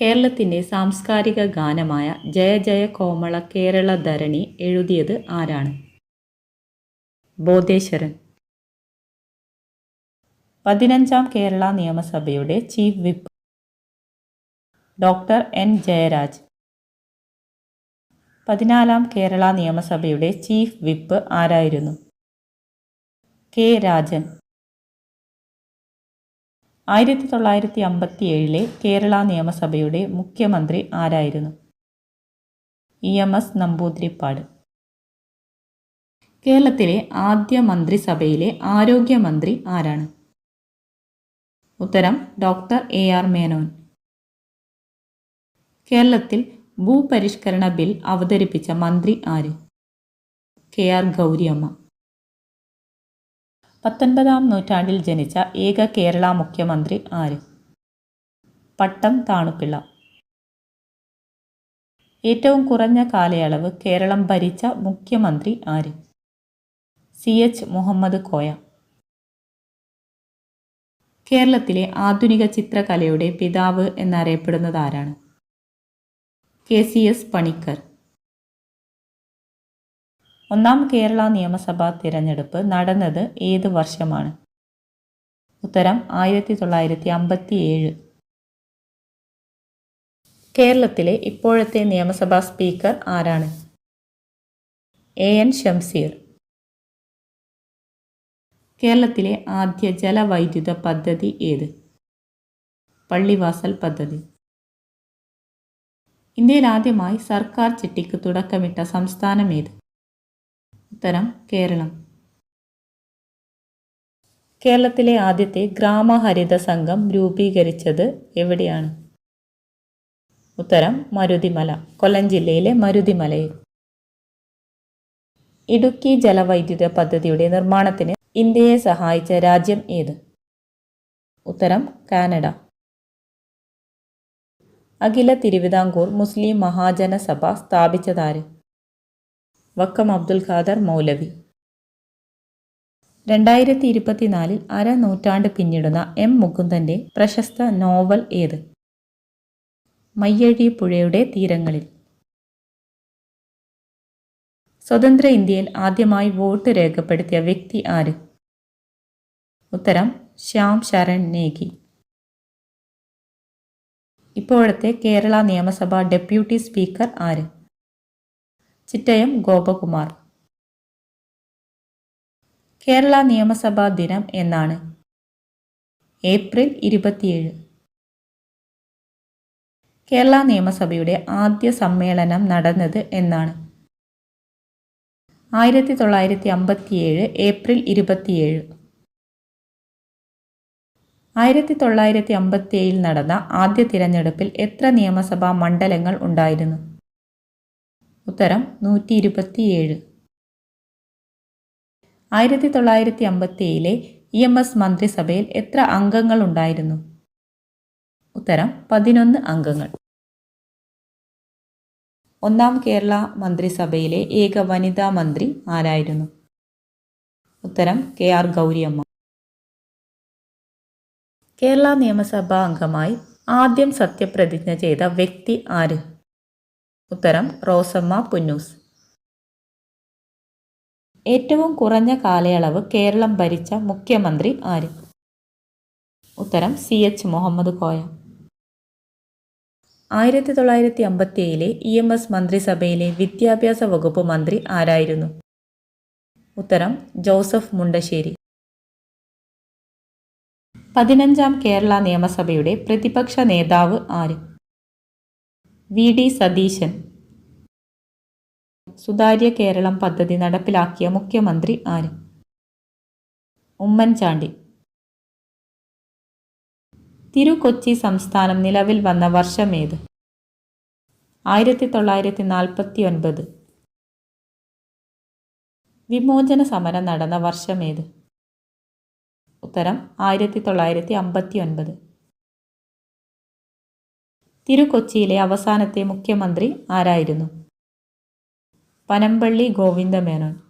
കേരളത്തിന്റെ സാംസ്കാരിക ഗാനമായ ജയ ജയ കോമള കേരള ധരണി എഴുതിയത് ആരാണ്? ബോധേശ്വരൻ. പതിനഞ്ചാം കേരള നിയമസഭയുടെ chief whip. Doctor N Jayaraj. പതിനാലാം കേരള നിയമസഭയുടെ ചീഫ് വിപ്പ് ആരായിരുന്നു? കെ രാജൻ. ആയിരത്തി തൊള്ളായിരത്തി അമ്പത്തി ഏഴിലെ കേരള നിയമസഭയുടെ മുഖ്യമന്ത്രി ആരായിരുന്നു? E M S Namboodiripad. കേരളത്തിലെ ആദ്യ മന്ത്രിസഭയിലെ ആരോഗ്യമന്ത്രി ആരാണ്? ഉത്തരം ഡോക്ടർ എ ആർ മേനോൻ. കേരളത്തിൽ ഭൂപരിഷ്കരണ ബിൽ അവതരിപ്പിച്ച മന്ത്രി ആര്? K R Gouriamma. പത്തൊൻപതാം നൂറ്റാണ്ടിൽ ജനിച്ച ഏക കേരള മുഖ്യമന്ത്രി ആര്? പട്ടം താണുപിള്ള. ഏറ്റവും കുറഞ്ഞ കാലയളവ് കേരളം ഭരിച്ച മുഖ്യമന്ത്രി ആര്? സി. എച്ച്. മുഹമ്മദ് കോയ. കേരളത്തിലെ ആധുനിക ചിത്രകലയുടെ പിതാവ് എന്നറിയപ്പെടുന്നത് ആരാണ്? കെ. സി. എസ്. പണിക്കർ. ഒന്നാം കേരള നിയമസഭാ തിരഞ്ഞെടുപ്പ് നടന്നത് ഏത് വർഷമാണ്? ഉത്തരം ആയിരത്തി തൊള്ളായിരത്തി അമ്പത്തി ഏഴ് കേരളത്തിലെ ഇപ്പോഴത്തെ നിയമസഭാ സ്പീക്കർ ആരാണ്? എ എൻ ഷംസീർ കേരളത്തിലെ ആദ്യ ജലവൈദ്യുത പദ്ധതി ഏത്? പള്ളിവാസൽ പദ്ധതി. ഇന്ത്യയിൽ ആദ്യമായി സർക്കാർ ചിട്ടിക്ക് തുടക്കമിട്ട സംസ്ഥാനം ഏത്? ഉത്തരം കേരളം. കേരളത്തിലെ ആദ്യത്തെ ഗ്രാമഹരിത സംഘം രൂപീകരിച്ചത് എവിടെയാണ്? ഉത്തരം മരുതിമല കൊല്ലം ജില്ലയിലെ മരുതിമലയിൽ. ഇടുക്കി ജലവൈദ്യുത പദ്ധതിയുടെ നിർമ്മാണത്തിന് ഇന്ത്യയെ സഹായിച്ച രാജ്യം ഏത്? ഉത്തരം കാനഡ. അഖില തിരുവിതാംകൂർ മുസ്ലിം മഹാജനസഭ സ്ഥാപിച്ചതാര്? വക്കം അബ്ദുൽ ഖാദർ മൗലവി. രണ്ടായിരത്തി ഇരുപത്തിനാലിൽ അര നൂറ്റാണ്ട് പിന്നിടുന്ന എം മുകുന്ദന്റെ പ്രശസ്ത നോവൽ ഏത്? മയ്യഴി പുഴയുടെ തീരങ്ങളിൽ. സ്വതന്ത്ര ഇന്ത്യയിൽ ആദ്യമായി വോട്ട് രേഖപ്പെടുത്തിയ വ്യക്തി ആര്? ഉത്തരം ശ്യാം ശരൺ നേഗി. ഇപ്പോഴത്തെ കേരള നിയമസഭാ ഡെപ്യൂട്ടി സ്പീക്കർ ആര്? ചിറ്റയം ഗോപകുമാർ. കേരള നിയമസഭാ ദിനം എന്നാണ്. ഏപ്രിൽ ഇരുപത്തിയേഴ്. കേരള നിയമസഭയുടെ ആദ്യ സമ്മേളനം നടന്നത് എന്നാണ്. ആയിരത്തി തൊള്ളായിരത്തി അമ്പത്തിയേഴ് ഏപ്രിൽ ഇരുപത്തിയേഴ്. ആയിരത്തി തൊള്ളായിരത്തി അമ്പത്തിയേഴിൽ നടന്ന ആദ്യ തിരഞ്ഞെടുപ്പിൽ എത്ര നിയമസഭാ മണ്ഡലങ്ങൾ ഉണ്ടായിരുന്നു? ഉത്തരം നൂറ്റി ഇരുപത്തിയേഴ് ആയിരത്തി തൊള്ളായിരത്തി അമ്പത്തിയേഴിലെ ഇ എം എസ് മന്ത്രിസഭയിൽ എത്ര അംഗങ്ങൾ ഉണ്ടായിരുന്നു? ഉത്തരം പതിനൊന്ന് അംഗങ്ങൾ. ഒന്നാം കേരള മന്ത്രിസഭയിലെ ഏക വനിതാ മന്ത്രി ആരായിരുന്നു? ഉത്തരം കെ ആർ ഗൗരിയമ്മ. കേരള നിയമസഭാ അംഗമായി ആദ്യം സത്യപ്രതിജ്ഞ ചെയ്ത വ്യക്തി ആര്? ഉത്തരം റോസമ്മ പുന്നൂസ്. ഏറ്റവും കുറഞ്ഞ കാലയളവ് കേരളം ഭരിച്ച മുഖ്യമന്ത്രി ആര്? ഉത്തരം സി എച്ച് മുഹമ്മദ് കോയ. ആയിരത്തി തൊള്ളായിരത്തി അമ്പത്തിയേഴിലെ ഇ എം എസ് മന്ത്രിസഭയിലെ വിദ്യാഭ്യാസ വകുപ്പ് മന്ത്രി ആരായിരുന്നു? ഉത്തരം ജോസഫ് മുണ്ടശ്ശേരി. പതിനഞ്ചാം കേരള നിയമസഭയുടെ പ്രതിപക്ഷ നേതാവ് ആര്? V D Satheesan. സുതാര്യ കേരളം പദ്ധതി നടപ്പിലാക്കിയ മുഖ്യമന്ത്രി ആര്? ഉമ്മൻചാണ്ടി. തിരുക്കൊച്ചി സംസ്ഥാനം നിലവിൽ വന്ന വർഷമേത് ആയിരത്തി തൊള്ളായിരത്തി നാൽപ്പത്തി ഒൻപത് വിമോചന സമരം നടന്ന വർഷമേത് ഉത്തരം ആയിരത്തി തൊള്ളായിരത്തി അമ്പത്തി ഒൻപത് തിരുകൊച്ചിയിലെ അവസാനത്തെ മുഖ്യമന്ത്രി ആരായിരുന്നു? പനമ്പള്ളി ഗോവിന്ദമേനോൻ.